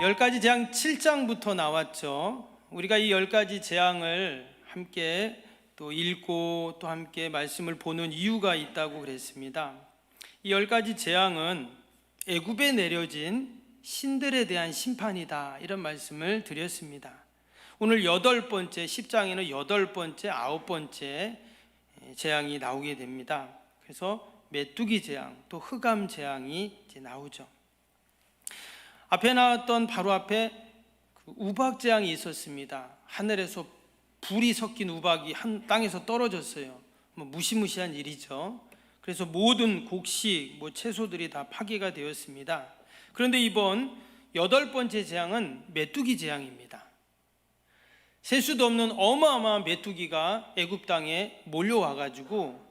열 가지 재앙 7장부터 나왔죠. 우리가 이 열 가지 재앙을 함께 또 읽고 또 함께 말씀을 보는 이유가 있다고 그랬습니다. 이 열 가지 재앙은 애굽에 내려진 신들에 대한 심판이다 이런 말씀을 드렸습니다. 오늘 여덟 번째 10장에는 여덟 번째 아홉 번째 재앙이 나오게 됩니다. 그래서 메뚜기 재앙 또 흑암 재앙이 이제 나오죠. 앞에 나왔던 바로 앞에 그 우박 재앙이 있었습니다. 하늘에서 불이 섞인 우박이 한 땅에서 떨어졌어요. 뭐 무시무시한 일이죠. 그래서 모든 곡식, 뭐 채소들이 다 파괴가 되었습니다. 그런데 이번 여덟 번째 재앙은 메뚜기 재앙입니다. 셀 수도 없는 어마어마한 메뚜기가 애굽 땅에 몰려와 가지고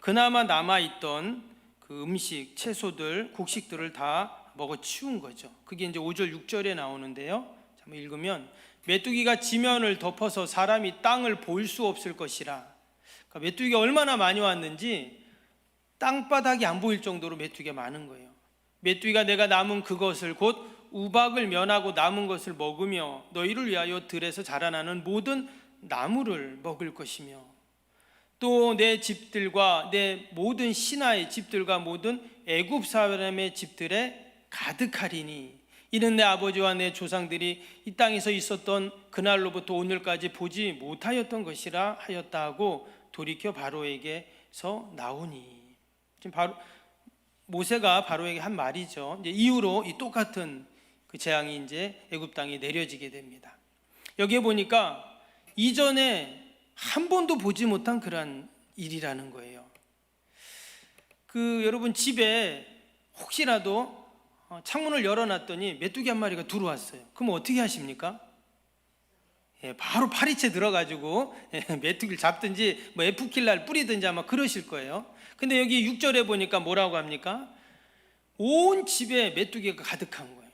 그나마 남아 있던 그 음식, 채소들, 곡식들을 다 먹어 치운 거죠. 그게 이제 5절 6절에 나오는데요. 한번 읽으면 메뚜기가 지면을 덮어서 사람이 땅을 볼 수 없을 것이라. 그러니까 메뚜기가 얼마나 많이 왔는지 땅바닥이 안 보일 정도로 메뚜기가 많은 거예요. 메뚜기가 내가 남은 그것을 곧 우박을 면하고 남은 것을 먹으며 너희를 위하여 들에서 자라나는 모든 나무를 먹을 것이며 또 내 집들과 내 모든 신하의 집들과 모든 애굽 사람의 집들에 가득하리니 이는 내 아버지와 내 조상들이 이 땅에서 있었던 그날로부터 오늘까지 보지 못하였던 것이라 하였다 하고 돌이켜 바로에게서 나오니 지금 바로 모세가 바로에게 한 말이죠. 이제 이후로 이 똑같은 그 재앙이 이제 애굽 땅에 내려지게 됩니다. 여기에 보니까 이전에 한 번도 보지 못한 그러한 일이라는 거예요. 그 여러분 집에 혹시라도 어, 창문을 열어놨더니 메뚜기 한 마리가 들어왔어요. 그럼 어떻게 하십니까? 예, 바로 파리채 들어가지고 예, 메뚜기를 잡든지 뭐 에프킬라를 뿌리든지 아마 그러실 거예요. 근데 여기 6절에 보니까 뭐라고 합니까? 온 집에 메뚜기가 가득한 거예요.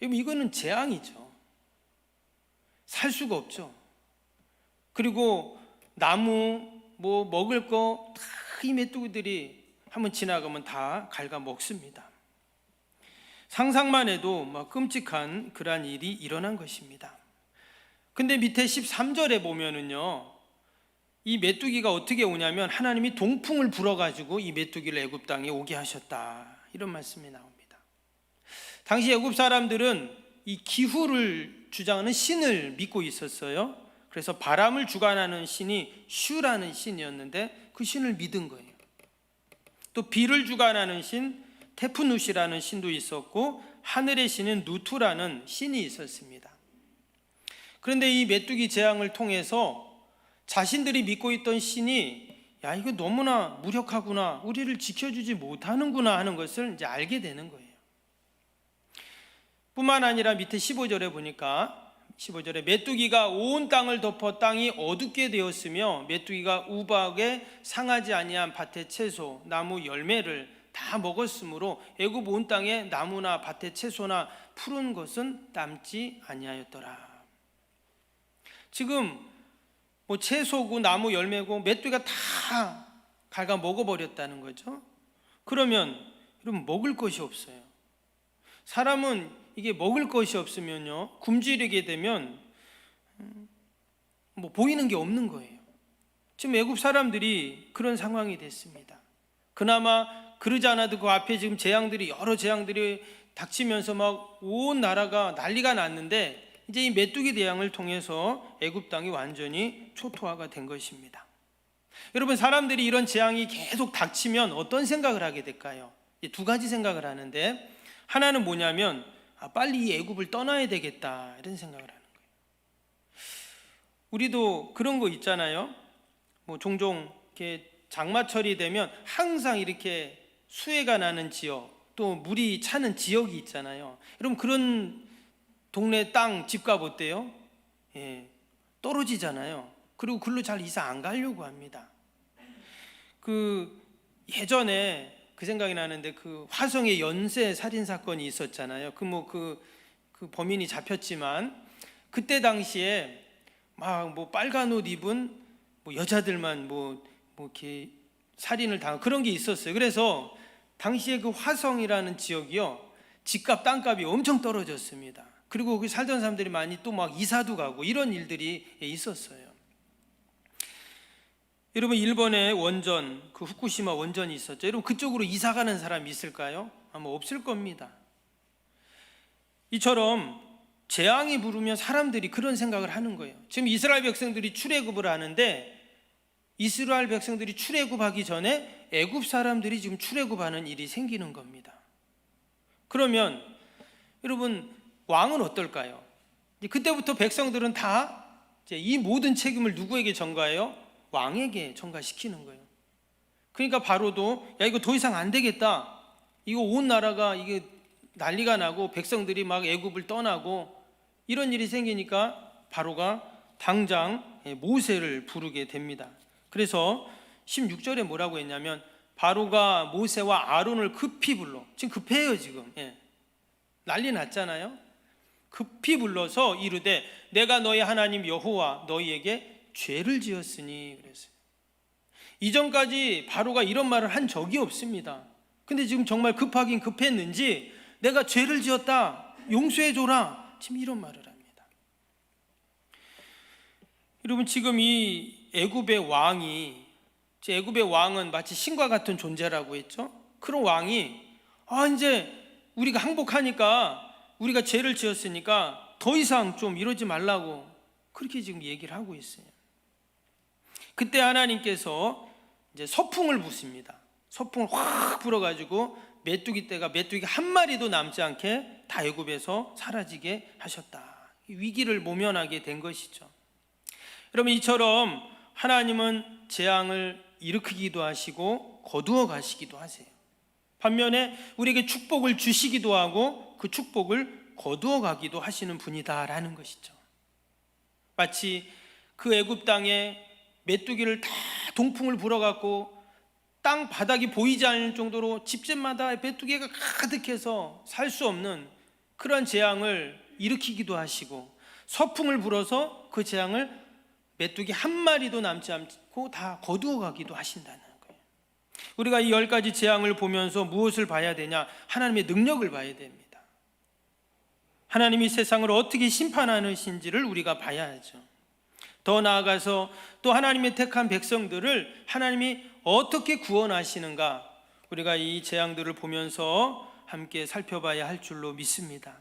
이거는 재앙이죠. 살 수가 없죠. 그리고 나무 뭐 먹을 거 다 이 메뚜기들이 한번 지나가면 다 갉아 먹습니다. 상상만 해도 막 끔찍한 그러한 일이 일어난 것입니다. 근데 밑에 13절에 보면은요. 이 메뚜기가 어떻게 오냐면 하나님이 동풍을 불어 가지고 이 메뚜기를 애굽 땅에 오게 하셨다. 이런 말씀이 나옵니다. 당시 애굽 사람들은 이 기후를 주장하는 신을 믿고 있었어요. 그래서 바람을 주관하는 신이 슈라는 신이었는데 그 신을 믿은 거예요. 또 비를 주관하는 신 테프누시라는 신도 있었고 하늘의 신은 누투라는 신이 있었습니다. 그런데 이 메뚜기 재앙을 통해서 자신들이 믿고 있던 신이 야 이거 너무나 무력하구나 우리를 지켜주지 못하는구나 하는 것을 이제 알게 되는 거예요. 뿐만 아니라 밑에 15절에 보니까 15절에 메뚜기가 온 땅을 덮어 땅이 어둡게 되었으며 메뚜기가 우박에 상하지 아니한 밭의 채소 나무 열매를 다 먹었으므로 애굽 온 땅에 나무나 밭의 채소나 푸른 것은 남지 아니하였더라. 지금 뭐 채소고 나무 열매고 메뚜기가 다 갉아 먹어버렸다는 거죠. 그러면 여러분 먹을 것이 없어요. 사람은 이게 먹을 것이 없으면요 굶주리게 되면 음, 뭐 보이는 게 없는 거예요. 지금 애굽 사람들이 그런 상황이 됐습니다. 그나마 그러지 않아도 그 앞에 지금 재앙들이 여러 재앙들이 닥치면서 막 온 나라가 난리가 났는데 이제 이 메뚜기 대왕을 통해서 애굽 땅이 완전히 초토화가 된 것입니다. 여러분 사람들이 이런 재앙이 계속 닥치면 어떤 생각을 하게 될까요? 두 가지 생각을 하는데 하나는 뭐냐면 아, 빨리 이 애굽을 떠나야 되겠다 이런 생각을 하는 거예요. 우리도 그런 거 있잖아요. 뭐 종종 이렇게 장마철이 되면 항상 이렇게 수해가 나는 지역 또 물이 차는 지역이 있잖아요. 여러분 그런 동네 땅 집값 어때요? 예, 떨어지잖아요. 그리고 글로 잘 이사 안 가려고 합니다. 그 예전에 그 생각이 나는데 그 화성의 연쇄 살인 사건이 있었잖아요. 그 뭐그 그, 그 범인이 잡혔지만 그때 당시에 막 뭐 빨간 옷 입은 뭐 여자들만 뭐, 뭐 이렇게 살인을 당한 그런 게 있었어요. 그래서 당시에 그 화성이라는 지역이요 집값 땅값이 엄청 떨어졌습니다. 그리고 거기 살던 사람들이 많이 또 막 이사도 가고 이런 일들이 있었어요. 여러분 일본의 원전 그 후쿠시마 원전이 있었죠. 여러분 그쪽으로 이사 가는 사람이 있을까요? 아마 없을 겁니다. 이처럼 재앙이 부르면 사람들이 그런 생각을 하는 거예요. 지금 이스라엘 백성들이 출애굽을 하는데 이스라엘 백성들이 출애굽하기 전에 애굽 사람들이 지금 출애굽하는 일이 생기는 겁니다. 그러면 여러분 왕은 어떨까요? 그때부터 백성들은 다 이 모든 책임을 누구에게 전가해요? 왕에게 전가시키는 거예요. 그러니까 바로도 야 이거 더 이상 안 되겠다. 이거 온 나라가 이게 난리가 나고 백성들이 막 애굽을 떠나고 이런 일이 생기니까 바로가 당장 예, 모세를 부르게 됩니다. 그래서 16절에 뭐라고 했냐면 바로가 모세와 아론을 급히 불러. 지금 급해요, 지금. 예. 난리 났잖아요. 급히 불러서 이르되 내가 너희 하나님 여호와 너희에게 죄를 지었으니 그랬어요. 이전까지 바로가 이런 말을 한 적이 없습니다. 근데 지금 정말 급하긴 급했는지 내가 죄를 지었다. 용서해 줘라. 지금 이런 말을 합니다. 여러분 지금 이 애굽의 왕이 제 애굽의 왕은 마치 신과 같은 존재라고 했죠. 그런 왕이 아 이제 우리가 항복하니까 우리가 죄를 지었으니까 더 이상 좀 이러지 말라고 그렇게 지금 얘기를 하고 있어요. 그때 하나님께서 이제 서풍을 부습니다. 서풍을 확 불어가지고 메뚜기 떼가 메뚜기 한 마리도 남지 않게 다 애굽에서 사라지게 하셨다. 위기를 모면하게 된 것이죠. 여러분 이처럼 하나님은 재앙을 일으키기도 하시고 거두어 가시기도 하세요. 반면에 우리에게 축복을 주시기도 하고 그 축복을 거두어 가기도 하시는 분이다라는 것이죠. 마치 그 애굽 땅에 메뚜기를 다 동풍을 불어갖고 땅 바닥이 보이지 않을 정도로 집집마다 메뚜기가 가득해서 살 수 없는 그러한 재앙을 일으키기도 하시고 서풍을 불어서 그 재앙을 메뚜기 한 마리도 남지 않고 다 거두어 가기도 하신다는 거예요. 우리가 이 열 가지 재앙을 보면서 무엇을 봐야 되냐? 하나님의 능력을 봐야 됩니다. 하나님이 세상을 어떻게 심판하는신지를 우리가 봐야 하죠. 더 나아가서 또 하나님의 택한 백성들을 하나님이 어떻게 구원하시는가 우리가 이 재앙들을 보면서 함께 살펴봐야 할 줄로 믿습니다.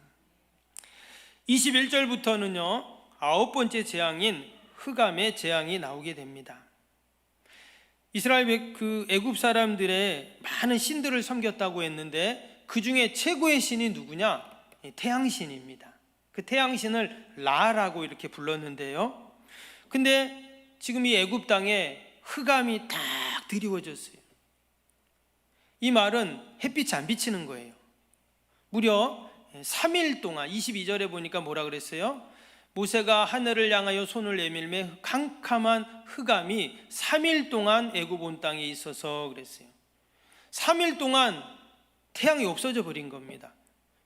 21절부터는요, 아홉 번째 재앙인 흑암의 재앙이 나오게 됩니다. 이스라엘 그 애굽 사람들의 많은 신들을 섬겼다고 했는데 그 중에 최고의 신이 누구냐? 태양신입니다. 그 태양신을 라라고 이렇게 불렀는데요. 근데 지금 이 애굽 땅에 흑암이 딱 드리워졌어요. 이 말은 햇빛이 안 비치는 거예요. 무려 3일 동안 22절에 보니까 뭐라 그랬어요? 모세가 하늘을 향하여 손을 내밀매 캄캄한 흑암이 3일 동안 애굽 온 땅에 있어서 그랬어요. 3일 동안 태양이 없어져 버린 겁니다.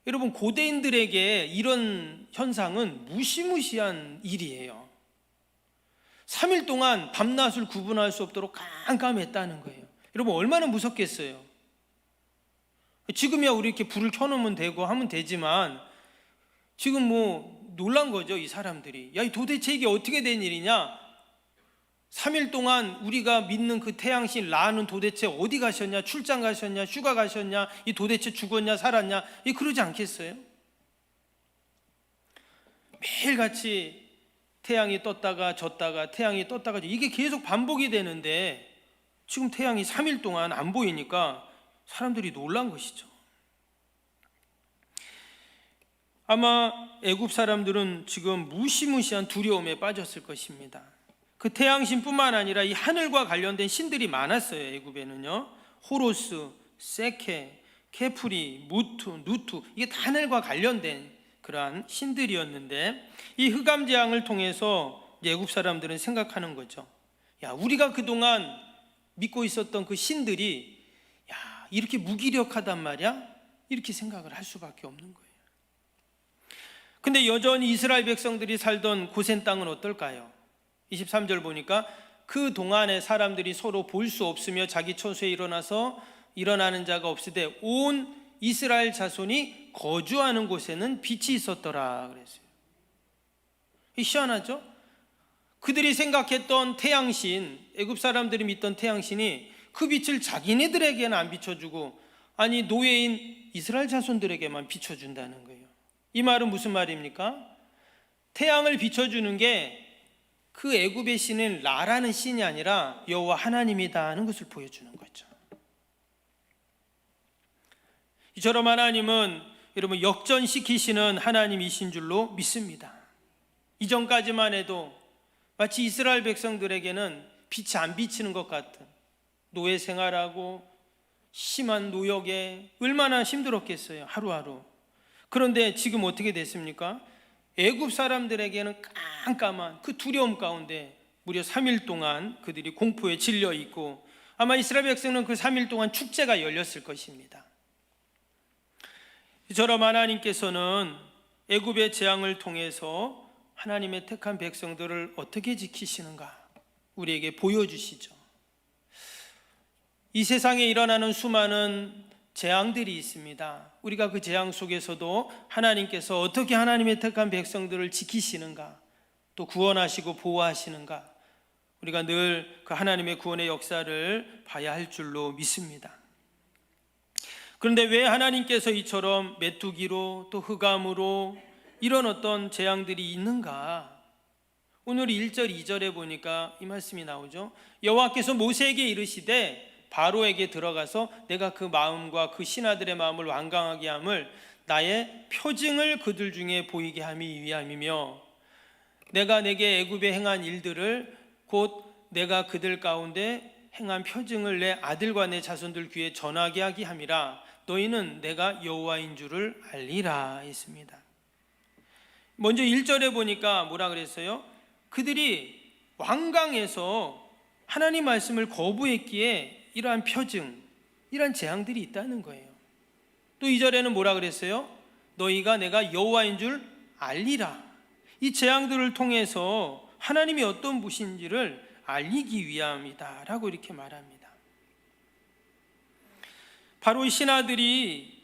여러분 고대인들에게 이런 현상은 무시무시한 일이에요. 3일 동안 밤낮을 구분할 수 없도록 깜깜했다는 거예요. 여러분 얼마나 무섭겠어요. 지금이야 우리 이렇게 불을 켜놓으면 되고 하면 되지만 지금 뭐 놀란 거죠 이 사람들이. 야 도대체 이게 어떻게 된 일이냐? 3일 동안 우리가 믿는 그 태양신 라는 도대체 어디 가셨냐? 출장 가셨냐? 휴가 가셨냐? 이 도대체 죽었냐? 살았냐? 이 그러지 않겠어요? 매일같이 태양이 떴다가 졌다가 태양이 떴다가 이게 계속 반복이 되는데 지금 태양이 3일 동안 안 보이니까 사람들이 놀란 것이죠. 아마 애굽 사람들은 지금 무시무시한 두려움에 빠졌을 것입니다. 그 태양신뿐만 아니라 이 하늘과 관련된 신들이 많았어요. 애굽에는요. 호로스, 세케, 케프리, 무투, 누투 이게 다 하늘과 관련된 그러한 신들이었는데 이 흑암 재앙을 통해서 애굽 사람들은 생각하는 거죠. 야, 우리가 그동안 믿고 있었던 그 신들이 야, 이렇게 무기력하단 말이야? 이렇게 생각을 할 수밖에 없는 거예요. 근데 여전히 이스라엘 백성들이 살던 고센 땅은 어떨까요? 23절 보니까 그 동안에 사람들이 서로 볼 수 없으며 자기 처소에 일어나서 일어나는 자가 없으되 온 이스라엘 자손이 거주하는 곳에는 빛이 있었더라 그랬어요. 희한하죠? 그들이 생각했던 태양신, 애굽 사람들이 믿던 태양신이 그 빛을 자기네들에게는 안 비춰주고 아니 노예인 이스라엘 자손들에게만 비춰준다는 거예요. 이 말은 무슨 말입니까? 태양을 비춰주는 게 그 애굽의 신은 라라는 신이 아니라 여호와 하나님이다 하는 것을 보여주는 거죠. 이처럼 하나님은 여러분 역전시키시는 하나님이신 줄로 믿습니다. 이전까지만 해도 마치 이스라엘 백성들에게는 빛이 안 비치는 것 같은 노예 생활하고 심한 노역에 얼마나 힘들었겠어요 하루하루. 그런데 지금 어떻게 됐습니까? 애굽 사람들에게는 깜깜한 그 두려움 가운데 무려 3일 동안 그들이 공포에 질려 있고 아마 이스라엘 백성은 그 3일 동안 축제가 열렸을 것입니다. 저럼 하나님께서는 애굽의 재앙을 통해서 하나님의 택한 백성들을 어떻게 지키시는가 우리에게 보여주시죠. 이 세상에 일어나는 수많은 재앙들이 있습니다. 우리가 그 재앙 속에서도 하나님께서 어떻게 하나님의 택한 백성들을 지키시는가, 또 구원하시고 보호하시는가, 우리가 늘 그 하나님의 구원의 역사를 봐야 할 줄로 믿습니다. 그런데 왜 하나님께서 이처럼 메뚜기로 또 흑암으로 이런 어떤 재앙들이 있는가? 오늘 1절, 2절에 보니까 이 말씀이 나오죠. 여호와께서 모세에게 이르시되 바로에게 들어가서 내가 그 마음과 그 신하들의 마음을 완강하게 함을 나의 표징을 그들 중에 보이게 함이 위함이며 내가 내게 애굽에 행한 일들을 곧 내가 그들 가운데 행한 표징을 내 아들과 내 자손들 귀에 전하게 하기 함이라 너희는 내가 여호와인 줄을 알리라 했습니다. 먼저 1절에 보니까 뭐라 그랬어요? 그들이 왕강에서 하나님 말씀을 거부했기에 이러한 표징, 이러한 재앙들이 있다는 거예요. 또 2절에는 뭐라 그랬어요? 너희가 내가 여호와인 줄 알리라. 이 재앙들을 통해서 하나님이 어떤 분신지를 알리기 위함이다라고 이렇게 말합니다. 바로 신하들이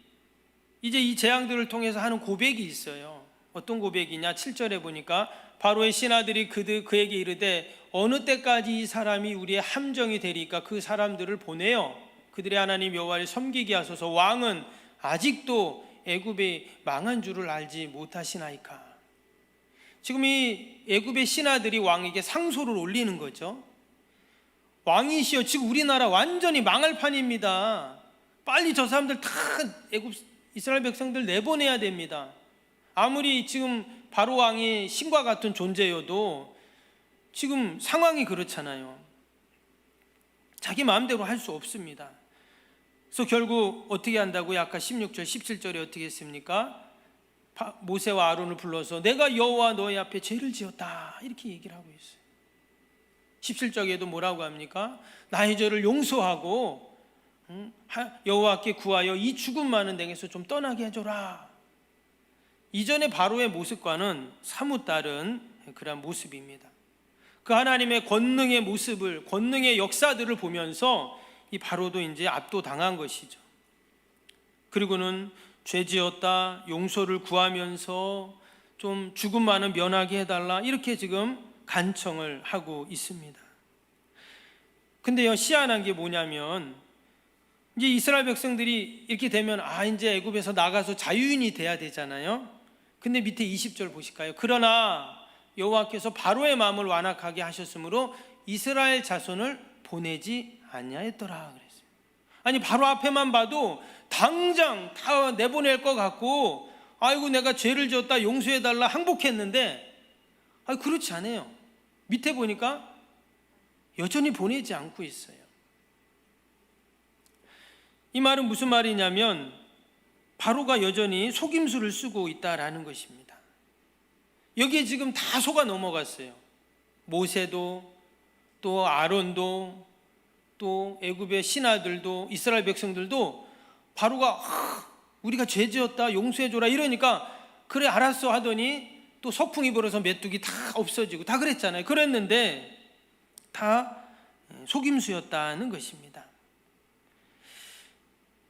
이제 이 재앙들을 통해서 하는 고백이 있어요. 어떤 고백이냐? 7절에 보니까 바로의 신하들이 그들 그에게 이르되 어느 때까지 이 사람이 우리의 함정이 되리까 그 사람들을 보내어 그들의 하나님 여호와를 섬기게 하소서. 왕은 아직도 애굽의 망한 줄을 알지 못하시나이까? 지금 이 애굽의 신하들이 왕에게 상소를 올리는 거죠. 왕이시여 지금 우리나라 완전히 망할 판입니다. 빨리 저 사람들 다 애굽 이스라엘 백성들 내보내야 됩니다. 아무리 지금 바로 왕이 신과 같은 존재여도 지금 상황이 그렇잖아요. 자기 마음대로 할 수 없습니다. 그래서 결국 어떻게 한다고요? 아까 16절, 17절에 어떻게 했습니까? 모세와 아론을 불러서 내가 여호와 너희 앞에 죄를 지었다 이렇게 얘기를 하고 있어요. 17절에도 뭐라고 합니까? 나의 죄를 용서하고 여호와께 구하여 이 죽음 많은 댕에서 좀 떠나게 해줘라. 이전의 바로의 모습과는 사뭇 다른 그런 모습입니다. 그 하나님의 권능의 모습을 권능의 역사들을 보면서 이 바로도 이제 압도당한 것이죠. 그리고는 죄지었다 용서를 구하면서 좀 죽음 많은 면하게 해달라 이렇게 지금 간청을 하고 있습니다. 근데요 시한한 게 뭐냐면 이제 이스라엘 백성들이 이렇게 되면 아 이제 애굽에서 나가서 자유인이 돼야 되잖아요. 근데 밑에 20절 보실까요? 그러나 여호와께서 바로의 마음을 완악하게 하셨으므로 이스라엘 자손을 보내지 아니하였더라 그랬어요. 아니 바로 앞에만 봐도 당장 다 내보낼 것 같고 아이고 내가 죄를 지었다 용서해 달라 항복했는데 아 그렇지 않아요. 밑에 보니까 여전히 보내지 않고 있어요. 이 말은 무슨 말이냐면 바로가 여전히 속임수를 쓰고 있다라는 것입니다. 여기에 지금 다 속아 넘어갔어요. 모세도 또 아론도 또 애굽의 신하들도 이스라엘 백성들도 바로가 우리가 죄 지었다 용서해 줘라 이러니까 그래 알았어 하더니 또 서풍이 불어서 메뚜기 다 없어지고 다 그랬잖아요. 그랬는데 다 속임수였다는 것입니다.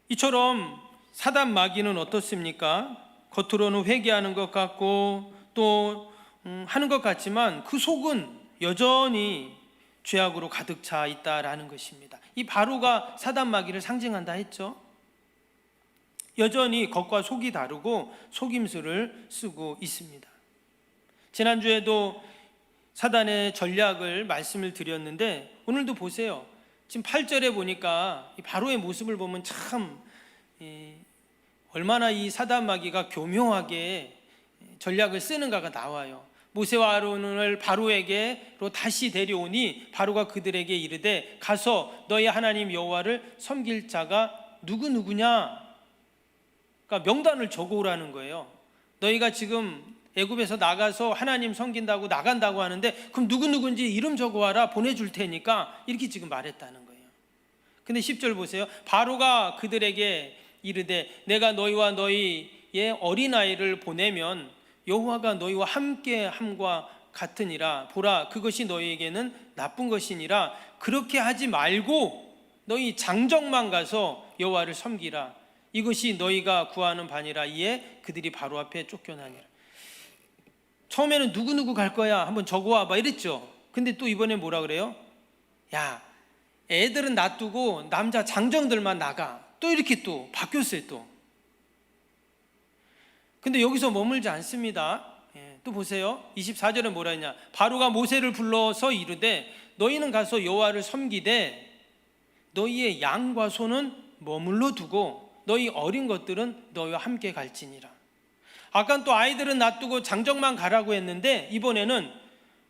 이처럼 사단 마귀는 어떻습니까? 겉으로는 회개하는 것 같고 또 음, 하는 것 같지만 그 속은 여전히 죄악으로 가득 차 있다라는 것입니다. 이 바로가 사단 마귀를 상징한다 했죠. 여전히 겉과 속이 다르고 속임수를 쓰고 있습니다. 지난주에도 사단의 전략을 말씀을 드렸는데 오늘도 보세요. 지금 8절에 보니까 이 바로의 모습을 보면 참 이, 얼마나 이 사단 마귀가 교묘하게 전략을 쓰는가가 나와요. 모세와 아론을 바로에게로 다시 데려오니 바로가 그들에게 이르되 가서 너희 하나님 여호와를 섬길 자가 누구 누구냐? 그러니까 명단을 적어오라는 거예요. 너희가 지금 애굽에서 나가서 하나님 섬긴다고 나간다고 하는데 그럼 누구 누군지 이름 적어와라 보내줄 테니까 이렇게 지금 말했다는 거예요. 근데 10절 보세요. 바로가 그들에게 이르되 내가 너희와 너희의 어린아이를 보내면 여호와가 너희와 함께 함과 같으니라. 보라 그것이 너희에게는 나쁜 것이니라. 그렇게 하지 말고 너희 장정만 가서 여호와를 섬기라. 이것이 너희가 구하는 바니라. 이에 그들이 바로 앞에 쫓겨나니라. 처음에는 누구누구 갈 거야? 한번 적어와 봐 이랬죠. 근데 또 이번에 뭐라 그래요? 야 애들은 놔두고 남자 장정들만 나가. 또 이렇게 또 바뀌었어요 또 근데 여기서 머물지 않습니다. 예, 또 보세요. 24절에 뭐라 했냐? 바로가 모세를 불러서 이르되 너희는 가서 여호와를 섬기되 너희의 양과 소는 머물러 두고 너희 어린 것들은 너희와 함께 갈지니라. 아까 또 아이들은 놔두고 장정만 가라고 했는데 이번에는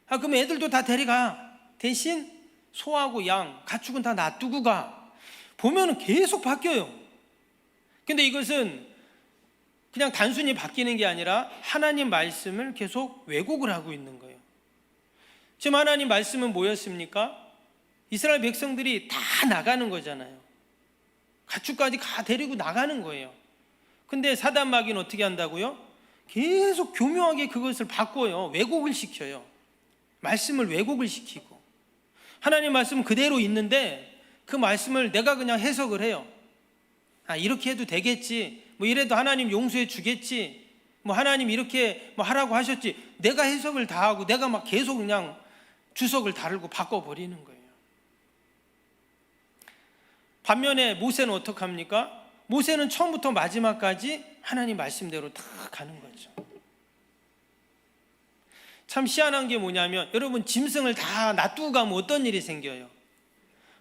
아 그럼 애들도 다 데려가. 대신 소하고 양, 가축은 다 놔두고 가. 보면은 계속 바뀌어요. 근데 이것은 그냥 단순히 바뀌는 게 아니라 하나님 말씀을 계속 왜곡을 하고 있는 거예요. 지금 하나님 말씀은 뭐였습니까? 이스라엘 백성들이 다 나가는 거잖아요. 가축까지 다 데리고 나가는 거예요. 근데 사단 마귀는 어떻게 한다고요? 계속 교묘하게 그것을 바꿔요. 왜곡을 시켜요. 말씀을 왜곡을 시키고. 하나님 말씀은 그대로 있는데 그 말씀을 내가 그냥 해석을 해요. 아, 이렇게 해도 되겠지. 뭐 이래도 하나님 용서해 주겠지. 뭐 하나님 이렇게 뭐 하라고 하셨지. 내가 해석을 다 하고 내가 막 계속 그냥 주석을 다르고 바꿔 버리는 거예요. 반면에 모세는 어떻게 합니까? 모세는 처음부터 마지막까지 하나님 말씀대로 다 가는 거죠. 참 희한한 게 뭐냐면 여러분 짐승을 다 놔두고 가면 어떤 일이 생겨요?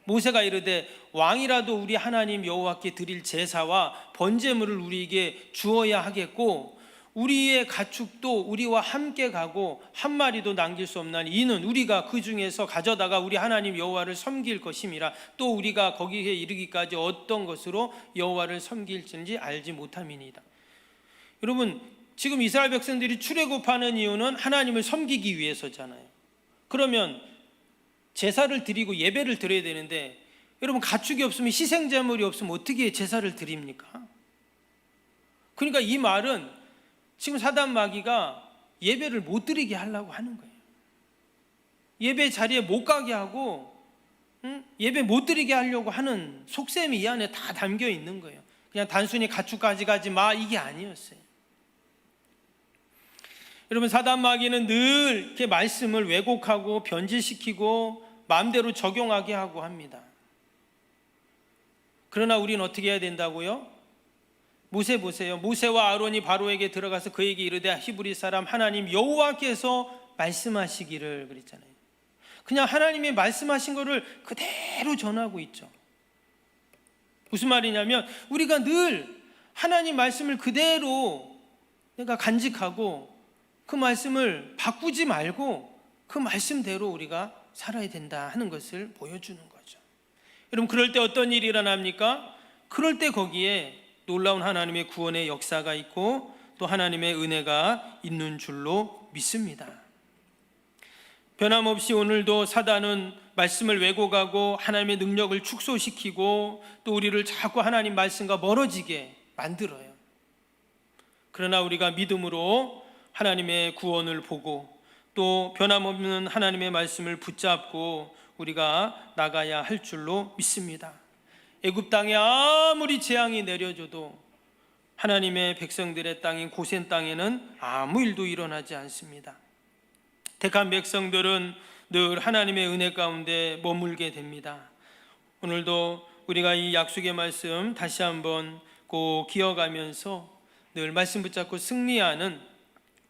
모세가 이르되 왕이라도 우리 하나님 여호와께 드릴 제사와 번제물을 우리에게 주어야 하겠고 우리의 가축도 우리와 함께 가고 한 마리도 남길 수 없나니 이는 우리가 그 중에서 가져다가 우리 하나님 여호와를 섬길 것임이라 또 우리가 거기에 이르기까지 어떤 것으로 여호와를 섬길지 알지 못함이니이다. 여러분 지금 이스라엘 백성들이 출애굽하는 이유는 하나님을 섬기기 위해서잖아요. 그러면 제사를 드리고 예배를 드려야 되는데 여러분 가축이 없으면 희생 제물이 없으면 어떻게 제사를 드립니까? 그러니까 이 말은 지금 사단 마귀가 예배를 못 드리게 하려고 하는 거예요. 예배 자리에 못 가게 하고 응? 예배 못 드리게 하려고 하는 속셈이 이 안에 다 담겨 있는 거예요. 그냥 단순히 가축까지 가지 마 이게 아니었어요. 여러분 사단 마귀는 늘 이렇게 말씀을 왜곡하고 변질시키고 마음대로 적용하게 하고 합니다. 그러나 우리는 어떻게 해야 된다고요? 모세 보세요. 모세와 아론이 바로에게 들어가서 그에게 이르되 히브리 사람 하나님 여호와께서 말씀하시기를 그랬잖아요. 그냥 하나님이 말씀하신 것을 그대로 전하고 있죠. 무슨 말이냐면 우리가 늘 하나님 말씀을 그대로 내가 간직하고 그 말씀을 바꾸지 말고 그 말씀대로 우리가 살아야 된다 하는 것을 보여주는 거죠. 여러분 그럴 때 어떤 일이 일어납니까? 그럴 때 거기에 놀라운 하나님의 구원의 역사가 있고 또 하나님의 은혜가 있는 줄로 믿습니다. 변함없이 오늘도 사단은 말씀을 왜곡하고 하나님의 능력을 축소시키고 또 우리를 자꾸 하나님 말씀과 멀어지게 만들어요. 그러나 우리가 믿음으로 하나님의 구원을 보고 또 변함없는 하나님의 말씀을 붙잡고 우리가 나가야 할 줄로 믿습니다. 애굽 땅에 아무리 재앙이 내려져도 하나님의 백성들의 땅인 고센 땅에는 아무 일도 일어나지 않습니다. 택한 백성들은 늘 하나님의 은혜 가운데 머물게 됩니다. 오늘도 우리가 이 약속의 말씀 다시 한번 꼭 기억하면서 늘 말씀 붙잡고 승리하는